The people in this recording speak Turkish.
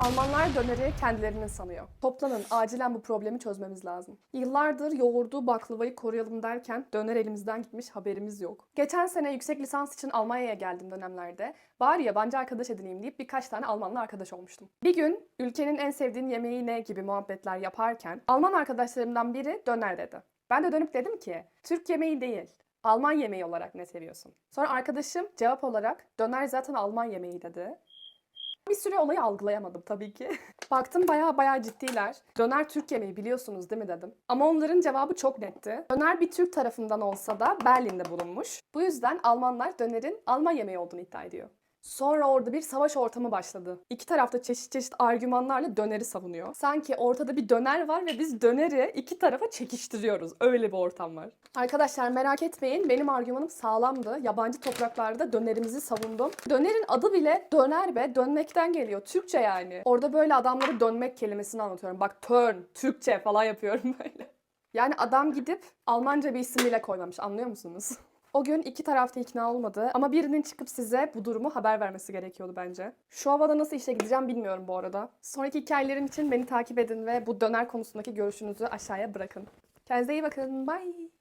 Almanlar döneri kendilerinin sanıyor. Toplanın, acilen bu problemi çözmemiz lazım. Yıllardır yoğurdu, baklavayı koruyalım derken döner elimizden gitmiş haberimiz yok. Geçen sene yüksek lisans için Almanya'ya geldiğim dönemlerde bari yabancı arkadaş edineyim deyip birkaç tane Almanla arkadaş olmuştum. Bir gün ülkenin en sevdiğin yemeği ne gibi muhabbetler yaparken Alman arkadaşlarımdan biri döner dedi. Ben de dönüp dedim ki Türk yemeği değil. Alman yemeği olarak ne seviyorsun? Sonra arkadaşım cevap olarak döner zaten Alman yemeği dedi. Bir süre olayı algılayamadım tabii ki. Baktım bayağı bayağı ciddiler. Döner Türk yemeği biliyorsunuz değil mi dedim. Ama onların cevabı çok netti. Döner bir Türk tarafından olsa da Berlin'de bulunmuş. Bu yüzden Almanlar dönerin Alman yemeği olduğunu iddia ediyor. Sonra orada bir savaş ortamı başladı. İki tarafta çeşit çeşit argümanlarla döneri savunuyor. Sanki ortada bir döner var ve biz döneri iki tarafa çekiştiriyoruz. Öyle bir ortam var. Arkadaşlar merak etmeyin benim argümanım sağlamdı. Yabancı topraklarda dönerimizi savundum. Dönerin adı bile döner be dönmekten geliyor. Türkçe yani. Orada böyle adamlara dönmek kelimesini anlatıyorum. Bak turn, Türkçe falan yapıyorum böyle. Yani adam gidip Almanca bir isim bile koymamış anlıyor musunuz? O gün iki tarafta ikna olmadı ama birinin çıkıp size bu durumu haber vermesi gerekiyordu bence. Şu havada nasıl işe gideceğim bilmiyorum bu arada. Sonraki hikayelerim için beni takip edin ve bu döner konusundaki görüşünüzü aşağıya bırakın. Kendinize iyi bakın. Bye.